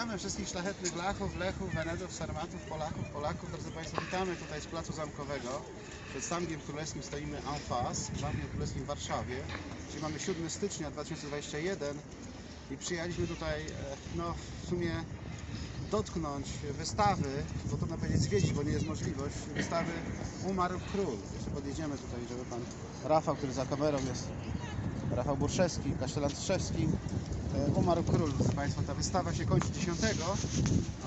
Witamy wszystkich szlachetnych Lachów, Lechów, Wenedów, Sarmatów, Polaków, Polaków. Drodzy Państwo, witamy tutaj z Placu Zamkowego. Przed Zamkiem Królewskim stoimy en face, Zamkiem Królewskim w Warszawie. Czyli mamy 7 stycznia 2021 i przyjechaliśmy tutaj, e, no w sumie dotknąć wystawy, bo trudno powiedzieć zwiedzić, bo nie jest możliwość, wystawy Umarł Król. Jeszcze podjedziemy tutaj, żeby Pan Rafał, który za kamerą jest, Rafał Burszewski, kasztelan Strzewski, Umarł Król, proszę Państwa, ta wystawa się kończy 10.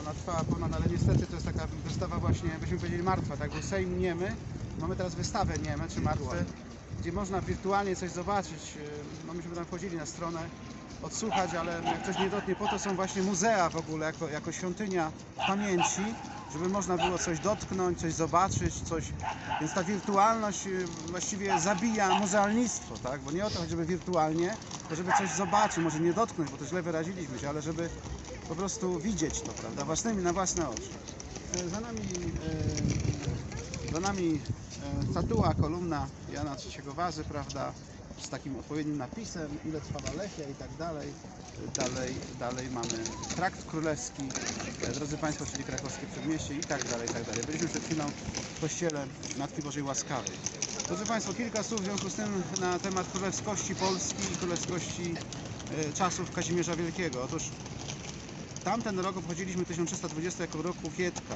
Ona trwała ponad, ale niestety to jest taka wystawa właśnie, byśmy powiedzieli martwa, tak? Był Sejm niemy, mamy teraz wystawę nieme czy martwe, gdzie można wirtualnie coś zobaczyć. E, No myśmy tam wchodzili na stronę, odsłuchać, ale jak ktoś nie dotknie, po to są właśnie muzea w ogóle, jako, jako świątynia pamięci, żeby można było coś dotknąć, coś zobaczyć, coś. Więc ta wirtualność y, właściwie zabija muzealnictwo, tak? Bo nie o to chodzi, żeby wirtualnie, to żeby coś zobaczyć, może nie dotknąć, bo to źle wyraziliśmy się, ale żeby po prostu widzieć to, prawda? Własnymi, na własne oczy. E, Za nami, e, za nami e, statua, kolumna Jana III Wazy, prawda? Z takim odpowiednim napisem, ile trwała Lechia i tak dalej. Dalej, dalej mamy trakt królewski, drodzy Państwo, czyli krakowskie przedmieście i tak dalej, i tak dalej. Byliśmy przed chwilą w kościele Matki Bożej Łaskawej. Drodzy Państwo, kilka słów w związku z tym na temat królewskości Polski i królewskości e, czasów Kazimierza Wielkiego. Otóż tamten rok obchodziliśmy 1320 jako rok Łukietka,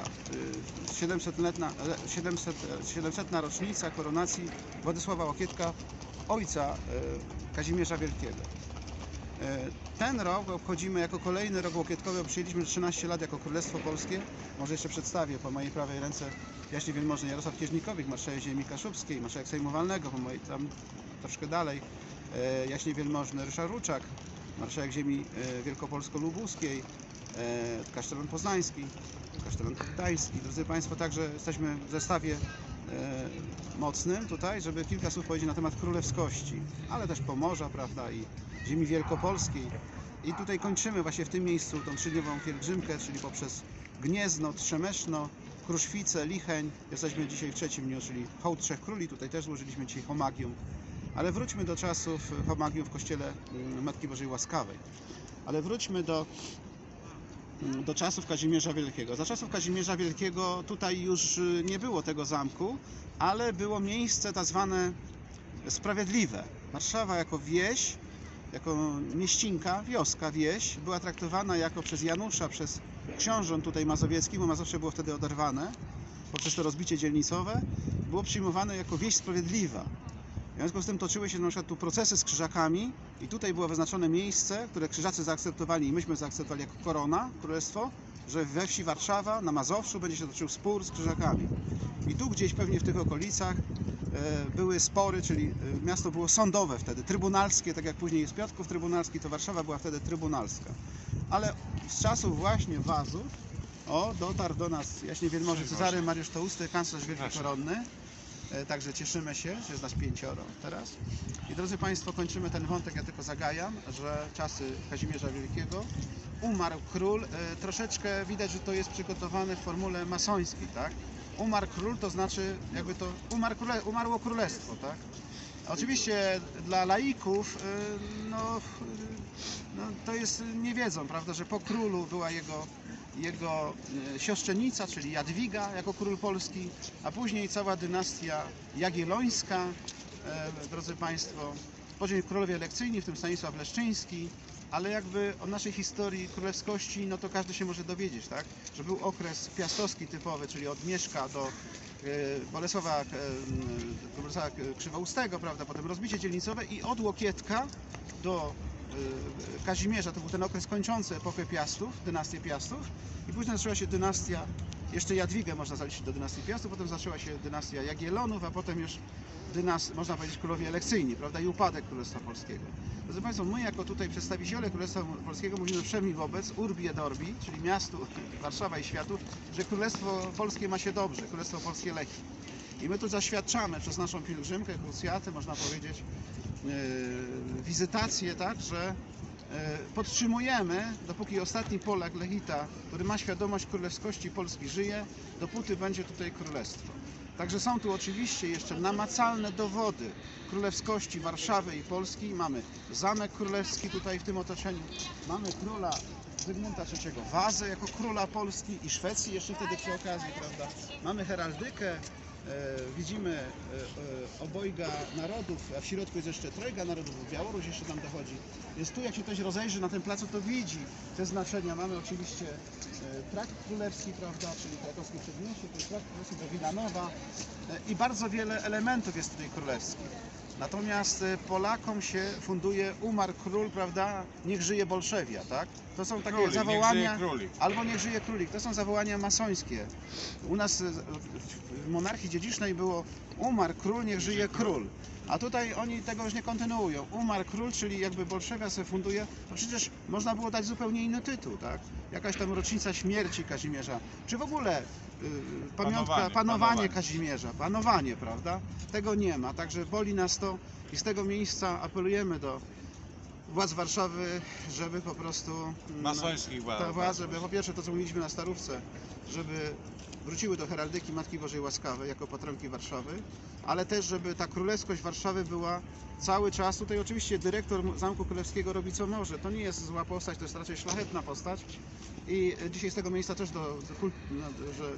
y, 700-letna 700, 700 rocznica koronacji Władysława Łokietka, ojca y, Kazimierza Wielkiego. Y, Ten rok obchodzimy jako kolejny rok łokietkowy, przyjęliśmy 13 lat jako Królestwo Polskie. Może jeszcze przedstawię po mojej prawej ręce jaśnie wielmożny Jarosław Kieżnikowicz, marszałek ziemi kaszubskiej, marszałek Sejmu Walnego, po mojej tam troszkę dalej e, jaśnie wielmożny Ryszard Ruczak, marszałek ziemi e, wielkopolsko-lubuskiej, e, kasztelan poznański, kasztelan gdański. Drodzy Państwo, także jesteśmy w zestawie e, mocnym tutaj, żeby kilka słów powiedzieć na temat królewskości, ale też Pomorza, prawda, i ziemi wielkopolskiej. I tutaj kończymy właśnie w tym miejscu tą trzydniową pielgrzymkę, czyli poprzez Gniezno, Trzemeszno, Kruszwice, Licheń. Jesteśmy dzisiaj w trzecim dniu, czyli hołd Trzech Króli. Tutaj też złożyliśmy dzisiaj homagium. Ale wróćmy do czasów homagium w kościele mm, Matki Bożej Łaskawej. Ale wróćmy do, do czasów Kazimierza Wielkiego. Za czasów Kazimierza Wielkiego tutaj już y, nie było tego zamku, ale było miejsce tak zwane sprawiedliwe. Warszawa jako wieś, jako mieścinka, wioska, wieś, była traktowana jako przez Janusza, przez książąt tutaj mazowieckich, bo Mazowsze było wtedy oderwane, poprzez to rozbicie dzielnicowe, było przyjmowane jako wieś sprawiedliwa. W związku z tym toczyły się na przykład tu procesy z krzyżakami i tutaj było wyznaczone miejsce, które krzyżacy zaakceptowali i myśmy zaakceptowali jako korona, królestwo, że we wsi Warszawa, na Mazowszu będzie się toczył spór z krzyżakami. I tu gdzieś pewnie w tych okolicach e, były spory, czyli e, miasto było sądowe wtedy, trybunalskie, tak jak później jest Piotrków Trybunalski, to Warszawa była wtedy trybunalska. Ale z czasów właśnie Wazów, o, dotarł do nas jaśnie wielmoży Cezary Mariusz Tołusty, kanclerz Wielki Proszę. Koronny. E, Także cieszymy się, że jest nas pięcioro teraz. I drodzy Państwo, kończymy ten wątek, ja tylko zagajam, że czasy Kazimierza Wielkiego umarł król. E, Troszeczkę widać, że to jest przygotowane w formule masońskiej, tak? Umarł król to znaczy jakby to umarł króle, umarło królestwo, tak? Oczywiście dla laików y, no, no, to jest, nie wiedzą, prawda, że po królu była jego, jego y, siostrzenica, czyli Jadwiga jako król polski, a później cała dynastia jagiellońska, e, drodzy Państwo, później królowie elekcyjni, w tym Stanisław Leszczyński, ale jakby o naszej historii królewskości, no to każdy się może dowiedzieć, tak? Że był okres piastowski typowy, czyli od Mieszka do e, Bolesława, e, do Bolesława Krzywoustego, prawda? Potem rozbicie dzielnicowe i od Łokietka do e, Kazimierza, to był ten okres kończący epokę Piastów, dynastię Piastów i później zaczęła się dynastia, jeszcze Jadwigę można zaliczyć do dynastii Piastów, potem zaczęła się dynastia Jagiellonów, a potem już dynast, można powiedzieć królowie elekcyjni, prawda, i upadek Królestwa Polskiego. Drodzy Państwo, my jako tutaj przedstawiciele Królestwa Polskiego mówimy wszemi wobec Urbi et Orbi, czyli miastu Warszawa i światu, że Królestwo Polskie ma się dobrze, Królestwo Polskie leci. I my tu zaświadczamy przez naszą pielgrzymkę, krucjatę, można powiedzieć, wizytację, tak, że yy, podtrzymujemy, dopóki ostatni Polak, Lechita, który ma świadomość królewskości Polski żyje, dopóty będzie tutaj królestwo. Także są tu oczywiście jeszcze namacalne dowody królewskości Warszawy i Polski. Mamy zamek królewski tutaj w tym otoczeniu. Mamy króla Zygmunta III wazę jako króla Polski i Szwecji jeszcze wtedy przy okazji, prawda? Mamy heraldykę, e, widzimy e, e, obojga narodów, a w środku jest jeszcze trojga narodów, Białoruś jeszcze tam dochodzi. Jest tu, jak się ktoś rozejrzy na tym placu, to widzi te znaczenia. Mamy oczywiście e, trakt królewski, prawda, czyli krakowskie przedmieście, to jest trakt królewski do Wilanowa e, i bardzo wiele elementów jest tutaj królewskich. Natomiast e, Polakom się funduje umarł król, prawda? Niech żyje Bolszewia, tak? To są takie Królik, zawołania. Niech żyje królik. Albo niech żyje królik. To są zawołania masońskie. U nas e, w monarchii dziedzicznej było umarł król, niech żyje król. A tutaj oni tego już nie kontynuują. Umarł król, czyli jakby Bolszewia sobie funduje, to przecież można było dać zupełnie inny tytuł, tak? Jakaś tam rocznica śmierci Kazimierza, czy w ogóle y, pamiątka, Panowanie, panowanie, panowanie. Kazimierza, panowanie, prawda? Tego nie ma, także boli nas to i z tego miejsca apelujemy do władz Warszawy, żeby po prostu mm, Masońskich władz. ta władza, żeby po pierwsze to, co mówiliśmy na Starówce, żeby wróciły do heraldyki Matki Bożej Łaskawej jako patronki Warszawy, ale też, żeby ta królewskość Warszawy była cały czas. Tutaj oczywiście dyrektor Zamku Królewskiego robi co może. To nie jest zła postać, to jest raczej szlachetna postać. I dzisiaj z tego miejsca też do, do kult, no, że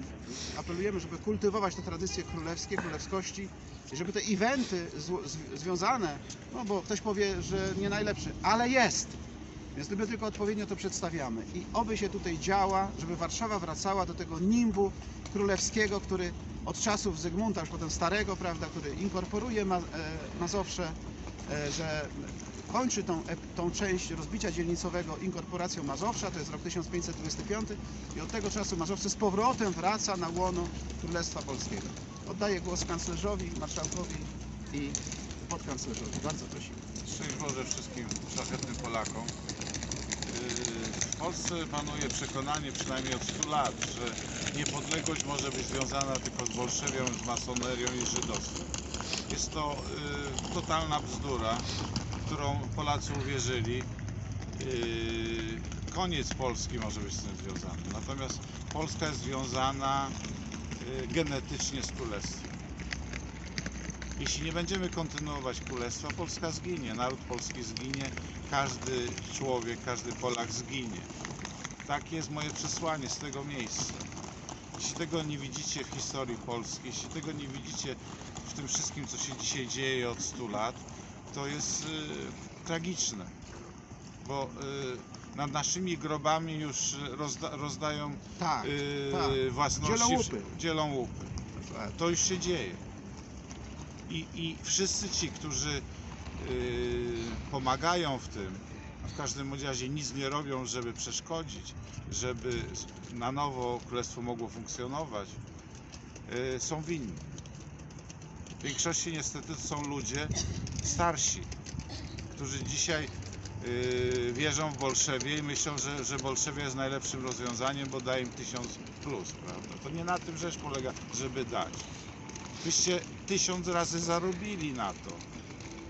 apelujemy, żeby kultywować te tradycje królewskie, królewskości żeby te eventy zło- z, związane, no bo ktoś powie, że nie najlepszy, ale jest. Więc my tylko odpowiednio to przedstawiamy. I oby się tutaj działa, żeby Warszawa wracała do tego nimbu królewskiego, który od czasów Zygmunta, już potem starego, prawda, który inkorporuje Ma, e, Mazowsze, e, że kończy tą, tą część rozbicia dzielnicowego inkorporacją Mazowsza, to jest rok 1525 i od tego czasu Mazowsze z powrotem wraca na łono Królestwa Polskiego. Oddaję głos kanclerzowi, marszałkowi i podkanclerzowi. Bardzo prosimy. Szczęść Boże wszystkim szlachetnym Polakom. Yy, W Polsce panuje przekonanie, przynajmniej od 100 lat, że niepodległość może być związana tylko z bolszewią, z masonerią i żydostwem. Jest to yy, totalna bzdura, w którą Polacy uwierzyli. Yy, Koniec Polski może być z tym związany. Natomiast Polska jest związana genetycznie z królestwem. Jeśli nie będziemy kontynuować królestwa, Polska zginie, naród polski zginie, każdy człowiek, każdy Polak zginie. Takie jest moje przesłanie z tego miejsca. Jeśli tego nie widzicie w historii Polski, jeśli tego nie widzicie w tym wszystkim, co się dzisiaj dzieje od 100 lat, to jest y, tragiczne, bo y, nad naszymi grobami już rozda, rozdają Tak, y, tak. własności, Dzielą łupy. dzielą łupy. To już się dzieje. I, i wszyscy ci, którzy yy, pomagają w tym, a w każdym razie nic nie robią, żeby przeszkodzić, żeby na nowo królestwo mogło funkcjonować, yy, są winni. W większości niestety to są ludzie starsi, którzy dzisiaj yy, wierzą w Bolszewie i myślą, że, że Bolszewia jest najlepszym rozwiązaniem, bo daje im tysiąc plus, prawda? To nie na tym rzecz polega, żeby dać. Wyście tysiąc razy zarobili na to.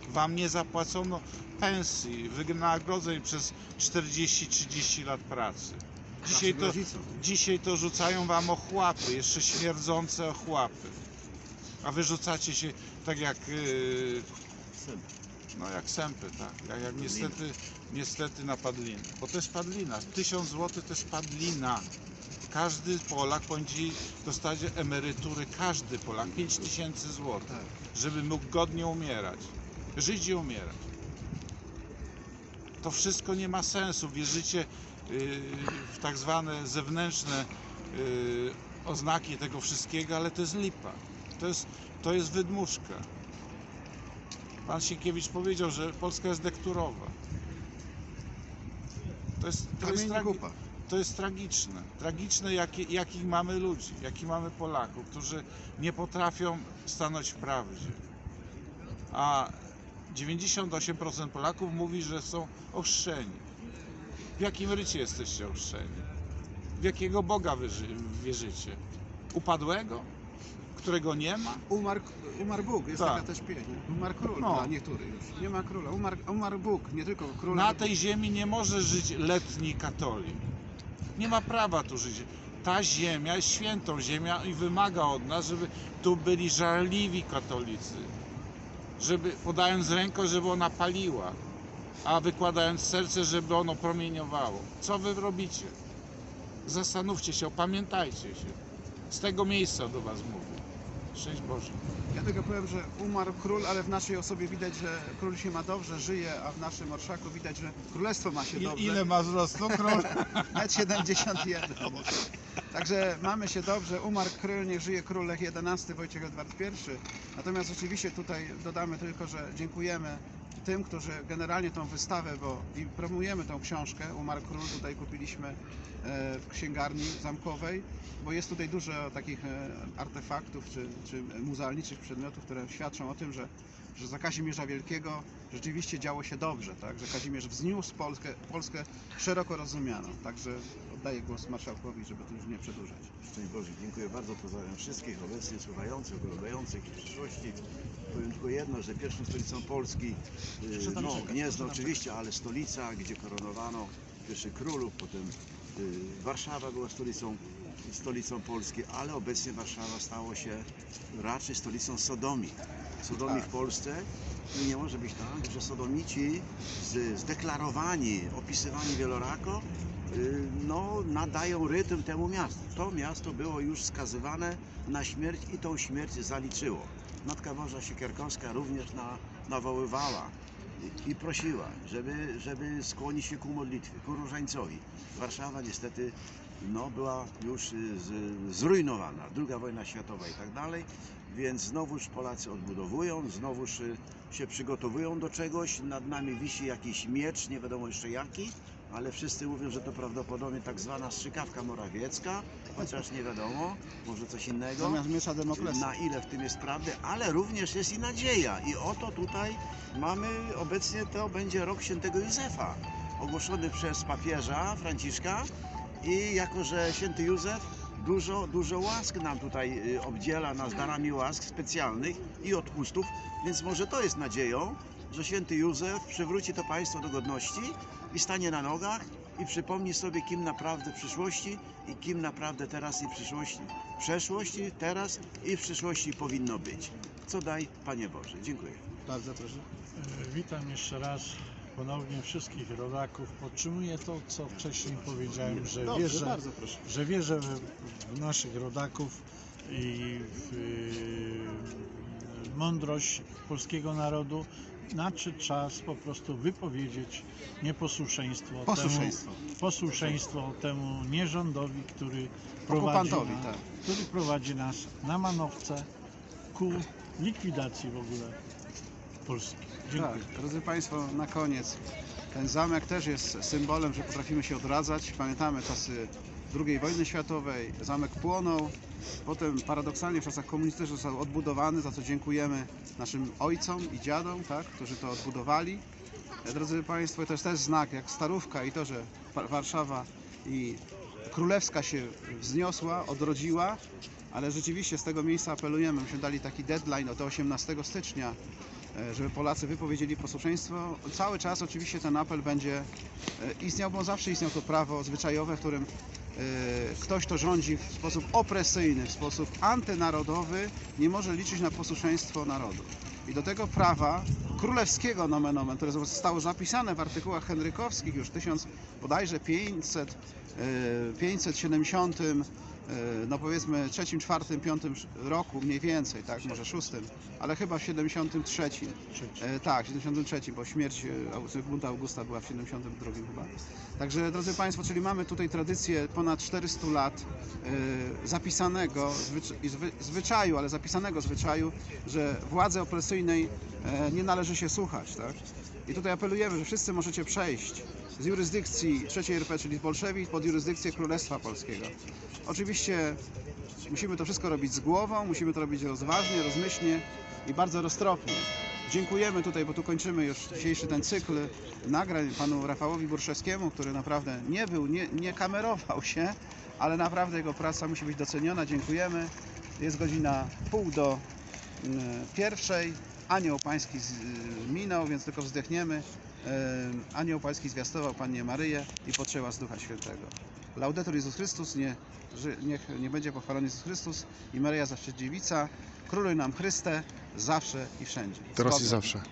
Wam nie zapłacono pensji, wynagrodzeń przez 40-30 lat pracy. Dzisiaj to, dzisiaj to rzucają wam ochłapy, jeszcze śmierdzące ochłapy. A wy rzucacie się tak jak, yy, no jak sępy, tak? Jak, jak niestety, niestety na padlinę. Bo to jest padlina. 1000 zł to jest padlina. Każdy Polak będzie dostać emerytury, każdy Polak 5000 zł, żeby mógł godnie umierać. Żyć i umierać. To wszystko nie ma sensu. Wierzycie yy, w tak zwane zewnętrzne yy, oznaki tego wszystkiego, ale to jest lipa. To jest, to jest wydmuszka. Pan Sienkiewicz powiedział, że Polska jest dekturowa. To jest, to jest, tragi- to jest tragiczne. Tragiczne, jaki, jakich mamy ludzi, jakich mamy Polaków, którzy nie potrafią stanąć w prawdzie. A 98% Polaków mówi, że są ochrzczeni. W jakim rycie jesteście ochrzczeni? W jakiego Boga wierzycie? Upadłego? Którego nie ma? Umarł, umarł Bóg, jest Tak. taka też pieśń. Umarł król No. dla niektórych już. Nie ma króla. Umarł, umarł Bóg, nie tylko król. Na ale tej ziemi nie może żyć letni katolik. Nie ma prawa tu żyć. Ta ziemia jest świętą ziemią i wymaga od nas, żeby tu byli żarliwi katolicy. Żeby podając rękę, żeby ona paliła. a wykładając serce, żeby ono promieniowało. Co wy robicie? Zastanówcie się, opamiętajcie się. Z tego miejsca do was mówię. Szczęść Boże. Ja tylko powiem, że umarł król, ale w naszej osobie widać, że król się ma dobrze, żyje, a w naszym orszaku widać, że królestwo ma się dobrze. Ile ma wzrostu król? Metr 71. Także mamy się dobrze. Umarł król, niech żyje król Lech XI, Wojciech Edward I. Natomiast oczywiście tutaj dodamy tylko, że dziękujemy tym, którzy generalnie tą wystawę, bo i promujemy tą książkę. Umarł król, tutaj kupiliśmy e, w księgarni zamkowej, bo jest tutaj dużo takich e, artefaktów czy, czy muzealniczych przedmiotów, które świadczą o tym, że, że za Kazimierza Wielkiego rzeczywiście działo się dobrze, tak? że Kazimierz wzniósł Polskę, Polskę szeroko rozumianą. Także oddaję głos marszałkowi, żeby tu już nie przedłużać. Szczęść Boże, dziękuję bardzo. Pozdrawiam wszystkich obecnie słuchających, oglądających w przyszłości. Powiem tylko jedno, że pierwszą stolicą Polski, y, no Gniezno oczywiście, ale stolica, gdzie koronowano pierwszych królów, potem y, Warszawa była stolicą, stolicą Polski, ale obecnie Warszawa stało się raczej stolicą Sodomii. Sodomii w Polsce i nie może być tak, że Sodomici zdeklarowani, opisywani wielorako, y, no, nadają rytm temu miastu. To miasto było już skazywane na śmierć i tą śmierć zaliczyło. Matka Boża Siekierkowska również na, nawoływała i prosiła, żeby, żeby skłonić się ku modlitwie, ku różańcowi. Warszawa niestety no, była już y, zrujnowana. Druga wojna światowa i tak dalej, więc znowuż Polacy odbudowują, znowuż y, się przygotowują do czegoś. Nad nami wisi jakiś miecz, nie wiadomo jeszcze jaki, ale wszyscy mówią, że to prawdopodobnie tak zwana strzykawka morawiecka, chociaż nie wiadomo, może coś innego. Zamiast miecza Demoklesa. Na ile w tym jest prawdy, ale również jest i nadzieja. I oto tutaj mamy obecnie to będzie rok świętego Józefa, ogłoszony przez papieża Franciszka i jako, że święty Józef dużo, dużo łask nam tutaj y, obdziela nas darami łask specjalnych i odpustów, więc może to jest nadzieją, że święty Józef przywróci to państwo do godności i stanie na nogach i przypomni sobie, kim naprawdę w przyszłości i kim naprawdę teraz i w przyszłości, w przeszłości, teraz i w przyszłości powinno być. Co daj, Panie Boże. Dziękuję. Bardzo proszę. E, Witam jeszcze raz ponownie wszystkich rodaków. Podtrzymuję to, co wcześniej powiedziałem, że Dobrze, wierzę, że wierzę w, naszych rodaków i w y, mądrość polskiego narodu. Nadszedł czas po prostu wypowiedzieć nieposłuszeństwo Posłuszeństwo. temu, posłuszeństwo temu nierządowi, który prowadzi, na, tak. który prowadzi nas na manowce ku likwidacji w ogóle Polski. Dziękuję. Tak, drodzy Państwo, na koniec. Ten zamek też jest symbolem, że potrafimy się odradzać. Pamiętamy czasy II wojny światowej. Zamek płonął. Potem paradoksalnie w czasach komunistycznych został odbudowany, za co dziękujemy naszym ojcom i dziadom, tak, którzy to odbudowali. E, Drodzy Państwo, to jest też znak, jak Starówka i to, że Warszawa i Królewska się wzniosła, odrodziła, ale rzeczywiście z tego miejsca apelujemy, myśmy dali taki deadline do 18 stycznia, żeby Polacy wypowiedzieli posłuszeństwo. Cały czas oczywiście ten apel będzie e, istniał, bo zawsze istniał to prawo zwyczajowe, w którym e, ktoś, kto rządzi w sposób opresyjny, w sposób antynarodowy, nie może liczyć na posłuszeństwo narodu. I do tego prawa królewskiego nomen omen, które zostało zapisane w artykułach henrykowskich już 1000 bodajże 500, e, 570 e, no powiedzmy trzecim, czwartym, piątym roku mniej więcej, tak, może szóstym, ale chyba w 73. Trzeci. E, tak, w 73, bo śmierć e, Zygmunta Augusta była w 72 chyba. Także drodzy Państwo, czyli mamy tutaj tradycję ponad 400 lat e, zapisanego zwy, zwyczaju, ale zapisanego zwyczaju, że władzy opresyjnej e, nie należy się słuchać, tak? I tutaj apelujemy, że wszyscy możecie przejść z jurysdykcji III RP, czyli z Bolszewik, pod jurysdykcję Królestwa Polskiego. Oczywiście musimy to wszystko robić z głową, musimy to robić rozważnie, rozmyślnie i bardzo roztropnie. Dziękujemy tutaj, bo tu kończymy już dzisiejszy ten cykl nagrań panu Rafałowi Burszewskiemu, który naprawdę nie był, nie, nie kamerował się, ale naprawdę jego praca musi być doceniona. Dziękujemy. Jest godzina pół do mm, pierwszej. Anioł Pański y, minął, więc tylko wzdechniemy. Anioł Pański zwiastował Pannie Maryję i potrzeba z Ducha Świętego. Laudetur Jezus Chrystus, nie, niech nie będzie pochwalony Jezus Chrystus i Maryja zawsze dziewica. Króluj nam Chryste, zawsze i wszędzie. Teraz i zawsze.